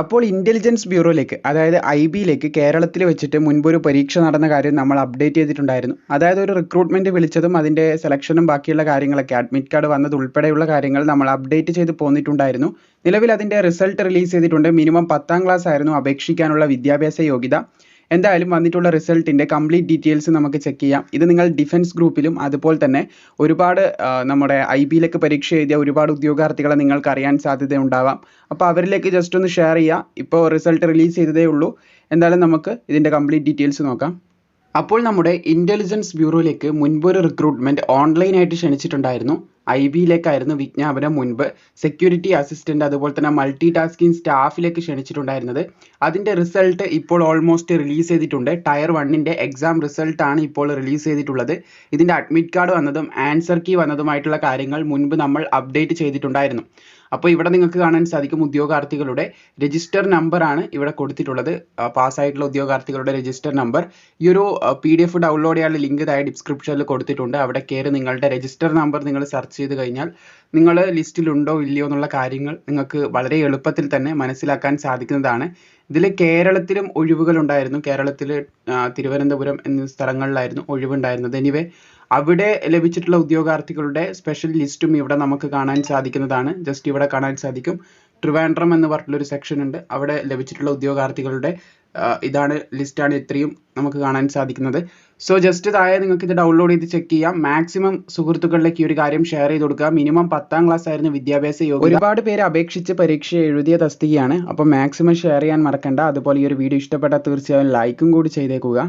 അപ്പോൾ ഇന്റലിജൻസ് ബ്യൂറോയിലേക്ക് അതായത് ഐ ബിയിലേക്ക് കേരളത്തിൽ വെച്ചിട്ട് മുൻപൊരു പരീക്ഷ നടന്ന കാര്യം നമ്മൾ അപ്ഡേറ്റ് ചെയ്തിട്ടുണ്ടായിരുന്നു. അതായത് ഒരു റിക്രൂട്ട്മെന്റ് വിളിച്ചതും അതിന്റെ സെലക്ഷനും ബാക്കിയുള്ള കാര്യങ്ങളൊക്കെ അഡ്മിറ്റ് കാർഡ് വന്നത് ഉൾപ്പെടെയുള്ള കാര്യങ്ങൾ നമ്മൾ അപ്ഡേറ്റ് ചെയ്ത് പോന്നിട്ടുണ്ടായിരുന്നു. നിലവിൽ അതിന്റെ റിസൾട്ട് റിലീസ് ചെയ്തിട്ടുണ്ട്. മിനിമം പത്താം ക്ലാസ് ആയിരുന്നു അപേക്ഷിക്കാനുള്ള വിദ്യാഭ്യാസ യോഗ്യത. എന്തായാലും വന്നിട്ടുള്ള റിസൾട്ടിന്റെ കംപ്ലീറ്റ് ഡീറ്റെയിൽസ് നമുക്ക് ചെക്ക് ചെയ്യാം. ഇത് നിങ്ങൾ ഡിഫൻസ് ഗ്രൂപ്പിലും അതുപോലെ തന്നെ ഒരുപാട് നമ്മുടെ ഐ ബിയിലേക്ക് പരീക്ഷ എഴുതിയ ഒരുപാട് ഉദ്യോഗാർത്ഥികളെ നിങ്ങൾക്ക് അറിയാൻ സാധ്യതയുണ്ടാവാം. അപ്പോൾ അവരിലേക്ക് ജസ്റ്റ് ഒന്ന് ഷെയർ ചെയ്യുക ഇപ്പോൾ റിസൾട്ട് റിലീസ് ചെയ്തതേ ഉള്ളൂ. എന്തായാലും നമുക്ക് ഇതിന്റെ കംപ്ലീറ്റ് ഡീറ്റെയിൽസ് നോക്കാം. അപ്പോൾ നമ്മുടെ ഇന്റലിജൻസ് ബ്യൂറോയിലേക്ക് മുൻപൊരു റിക്രൂട്ട്മെന്റ് ഓൺലൈനായിട്ട് ക്ഷണിച്ചിട്ടുണ്ടായിരുന്നു. ഐ ബിയിലേക്കായിരുന്നു വിജ്ഞാപനം മുൻപ്. സെക്യൂരിറ്റി അസിസ്റ്റന്റ് അതുപോലെ തന്നെ മൾട്ടി ടാസ്കിംഗ് സ്റ്റാഫിലേക്ക് ക്ഷണിച്ചിട്ടുണ്ടായിരുന്നത്. അതിന്റെ റിസൾട്ട് ഇപ്പോൾ ഓൾമോസ്റ്റ് റിലീസ് ചെയ്തിട്ടുണ്ട്. ടയർ വണ്ണിന്റെ എക്സാം റിസൾട്ട് ആണ് ഇപ്പോൾ റിലീസ് ചെയ്തിട്ടുള്ളത്. ഇതിന്റെ അഡ്മിറ്റ് കാർഡ് വന്നതും ആൻസർ കീ വന്നതുമായിട്ടുള്ള കാര്യങ്ങൾ മുൻപ് നമ്മൾ അപ്ഡേറ്റ് ചെയ്തിട്ടുണ്ടായിരുന്നു. അപ്പോൾ ഇവിടെ നിങ്ങൾക്ക് കാണാൻ സാധിക്കും ഉദ്യോഗാർത്ഥികളുടെ രജിസ്റ്റർ നമ്പർ ആണ് ഇവിടെ കൊടുത്തിട്ടുള്ളത്. പാസ്സായിട്ടുള്ള ഉദ്യോഗാർത്ഥികളുടെ രജിസ്റ്റർ നമ്പർ ഈ ഒരു പി ഡി എഫ് ഡൗൺലോഡ് ചെയ്യാനുള്ള ലിങ്ക് താഴെ ഡിസ്ക്രിപ്ഷനിൽ കൊടുത്തിട്ടുണ്ട്. അവിടെ കയറി നിങ്ങളുടെ രജിസ്റ്റർ നമ്പർ നിങ്ങൾ സെർച്ച് ചെയ്ത് കഴിഞ്ഞാൽ നിങ്ങൾ ലിസ്റ്റിലുണ്ടോ ഇല്ലയോ എന്നുള്ള കാര്യങ്ങൾ നിങ്ങൾക്ക് വളരെ എളുപ്പത്തിൽ തന്നെ മനസ്സിലാക്കാൻ സാധിക്കുന്നതാണ്. ഇതിൽ കേരളത്തിലും ഒഴിവുകൾ ഉണ്ടായിരുന്നു. കേരളത്തിൽ തിരുവനന്തപുരം എന്നീ സ്ഥലങ്ങളിലായിരുന്നു ഒഴിവുണ്ടായിരുന്നത്. എനിവേ അവിടെ ലഭിച്ചിട്ടുള്ള ഉദ്യോഗാർത്ഥികളുടെ സ്പെഷ്യൽ ലിസ്റ്റും ഇവിടെ നമുക്ക് കാണാൻ സാധിക്കുന്നതാണ്. ജസ്റ്റ് ഇവിടെ കാണാൻ സാധിക്കും. ട്രിവാൻഡ്രം എന്ന് പറഞ്ഞിട്ടുള്ള ഒരു സെക്ഷൻ ഉണ്ട്. അവിടെ ലഭിച്ചിട്ടുള്ള ഉദ്യോഗാർത്ഥികളുടെ ഇതാണ് ലിസ്റ്റാണ് ഇത്രയും നമുക്ക് കാണാൻ സാധിക്കുന്നത്. സോ ജസ്റ്റ് താഴെ നിങ്ങൾക്ക് ഇത് ഡൗൺലോഡ് ചെയ്ത് ചെക്ക് ചെയ്യാം. മാക്സിമം സുഹൃത്തുക്കളിലേക്ക് ഈ ഒരു കാര്യം ഷെയർ ചെയ്ത് കൊടുക്കുക. മിനിമം പത്താം ക്ലാസ് ആയിരുന്നു വിദ്യാഭ്യാസ യോഗ ഒരുപാട് പേര് അപേക്ഷിച്ച് പരീക്ഷ എഴുതിയ തസ്തികയാണ്. അപ്പോൾ മാക്സിമം ഷെയർ ചെയ്യാൻ മറക്കണ്ട. അതുപോലെ ഈ ഒരു വീഡിയോ ഇഷ്ടപ്പെട്ടാൽ തീർച്ചയായും ലൈക്കും കൂടി ചെയ്തേക്കുക.